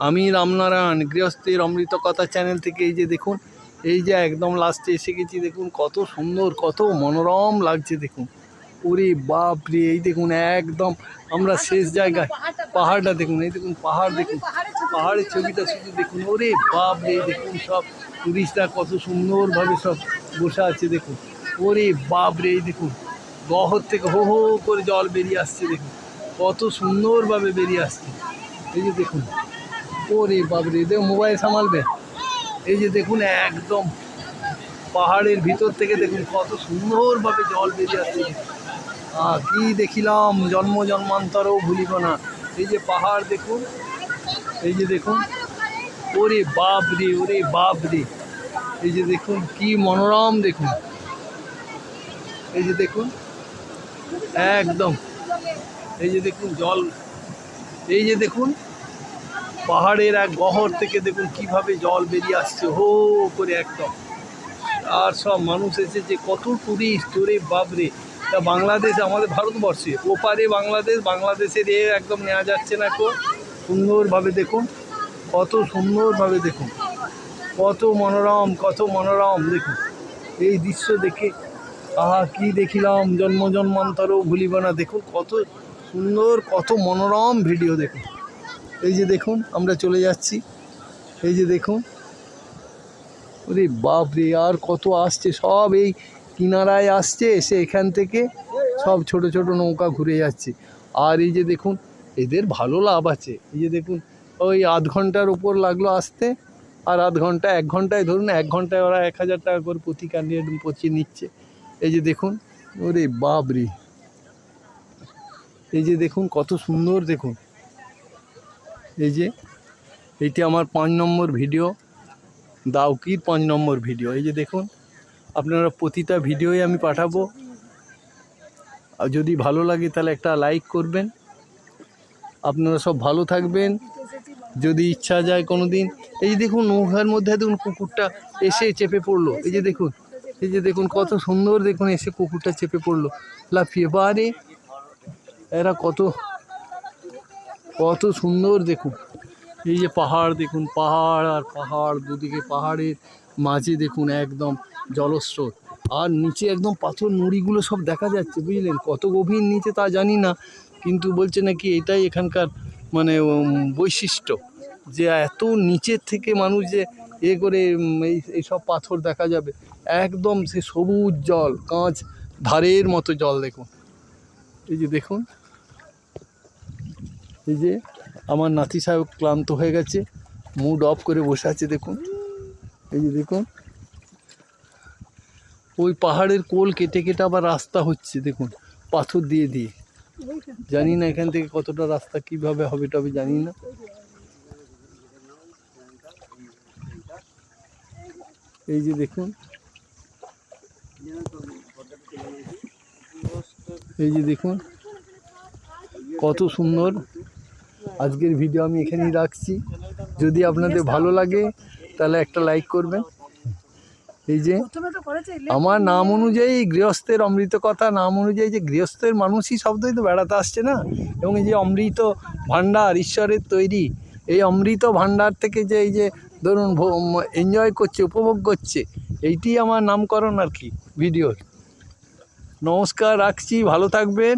আমি রামনারায়ণ গৃহস্থের অমৃত কথা চ্যানেল থেকে এই যে দেখুন এই যে একদম লাস্টে এসে গেছি দেখুন কত সুন্দর কত মনোরম লাগছে দেখুন। ওরে বাপ রে এই দেখুন একদম আমরা শেষ জায়গায় পাহাড়টা দেখুন এই দেখুন পাহাড় দেখুন। পাহাড়ের ছবিটা শুধু দেখুন ওরে বাপ রে দেখুন সব টুরিস্টরা কত সুন্দরভাবে সব বসে আছে দেখুন। ওরে বাপ রে এই দেখুন গহর থেকে হো হো করে জল বেরিয়ে আসছে দেখুন। কত সুন্দরভাবে বেরিয়ে আসছে। এই যে দেখুন ওরে বাবরে দেখুন মোবাইল সামালবে এই যে দেখুন একদম পাহাড়ের ভিতর থেকে দেখুন কত সুন্দরভাবে জল বেরিয়ে আসছে। কি দেখিলাম, জন্ম জন্মান্তরও ভুলিব না। এই যে পাহাড় দেখুন, এই যে দেখুন, ওরে বাপ রে ওরে বাপ রে এই যে দেখুন, কি মনোরম দেখুন। এই যে দেখুন, একদম। এই যে দেখুন, জল। এই যে দেখুন পাহাড়ের এক গহর থেকে দেখুন কীভাবে জল বেরিয়ে আসছে, হো করে একদম। আর সব মানুষ এসেছে কত টুরিস্ট ওরে বাপরে। তা বাংলাদেশ, আমাদের ভারতবর্ষে। ওপারে বাংলাদেশ, বাংলাদেশের এ একদম নেওয়া যাচ্ছে না তো সুন্দরভাবে দেখুন, কত সুন্দরভাবে দেখুন। কত মনোরম কত মনোরম দেখুন। এই দৃশ্য দেখে, আহা, কি দেখিলাম, জন্ম জন্মান্তরও ভুলিব না। দেখুন কত সুন্দর, কত মনোরম ভিডিও দেখুন। এই যে দেখুন, আমরা চলে যাচ্ছি। এই যে দেখুন। ওরে বাপরে, আর কত আসছে? সব এই কিনারায় আসছে, এসে এখান থেকে সব ছোট ছোট নৌকা ঘুরে যাচ্ছে। আর এই যে দেখুন, এদের ভালো লাভ আছে। এই যে দেখুন, ওই আধ ঘণ্টার উপর লাগল আসতে, আর আধ ঘণ্টা, এক ঘন্টায় ধরুন, এক ঘন্টায় ওরা এক হাজার টাকা করে প্রতি ক্যান্ডিডেট পচিয়ে নিচ্ছে। এই যে দেখুন, ওরে বাপ রে এই যে দেখুন, কত সুন্দর দেখুন। এই যে, এইটি আমার পাঁচ নম্বর ভিডিও, দাউকির পাঁচ নম্বর ভিডিও। এই যে দেখুন, আপনারা প্রতিটা ভিডিওই আমি পাঠাবো। আর যদি ভালো লাগে তাহলে একটা লাইক করবেন। আপনারা সব ভালো থাকবেন। যদি ইচ্ছা যায় কোনো দিন এই যে দেখুন, নৌকার মধ্যে দেখুন, কুকুরটা এসে চেপে পড়ল। এই যে দেখুন, এই যে দেখুন, কত সুন্দর দেখুন, এসে কুকুরটা চেপে পড়ল। লাফিয়ে, বারে! এরা কত কত সুন্দর দেখুন। এই যে পাহাড় দেখুন, পাহাড় আর পাহাড়, দুদিকে পাহাড়ের মাঝে দেখুন একদম জলস্রোত। আর নিচে একদম পাথর নুড়িগুলো সব দেখা যাচ্ছে, বুঝলেন? কত গভীর নিচে তা জানি না, কিন্তু বলছে নাকি এটাই এখানকার মানে বৈশিষ্ট্য যে এত নিচের থেকে মানুষ যে এ করে এই এইসব পাথর দেখা যাবে। একদম সে সবুজ জল, কাঁচ, ধারের মতো জল দেখুন। এই যে দেখুন এই যে আমার নাতি সাহেব ক্লান্ত হয়ে গেছে মুড অফ করে বসে আছে, দেখুন। এই যে দেখুন, ওই পাহাড়ের কোল কেটে কেটে আবার রাস্তা হচ্ছে, দেখুন, পাথর দিয়ে দিয়ে। জানি না এখান থেকে কতটা রাস্তা, কীভাবে হবে তবে জানি না। এই যে দেখুন, এই যে দেখুন, কত সুন্দর আজকের ভিডিও আমি এখানেই রাখছি। যদি আপনাদের ভালো লাগে, তাহলে একটা লাইক করবেন। এই যে, আমার নাম অনুযায়ী গৃহস্থের অমৃত কথা, নাম অনুযায়ী যে গৃহস্থের মানুষই শব্দই তো বেড়াতে আসছে না। এবং এই যে অমৃত ভাণ্ডার, ঈশ্বরের তৈরি, এই অমৃত ভাণ্ডার থেকে যে এই যে ধরুন এনজয় করছে, উপভোগ করছে, এইটি আমার নামকরণ আর কি ভিডিওর নমস্কার, রাখছি, ভালো থাকবেন।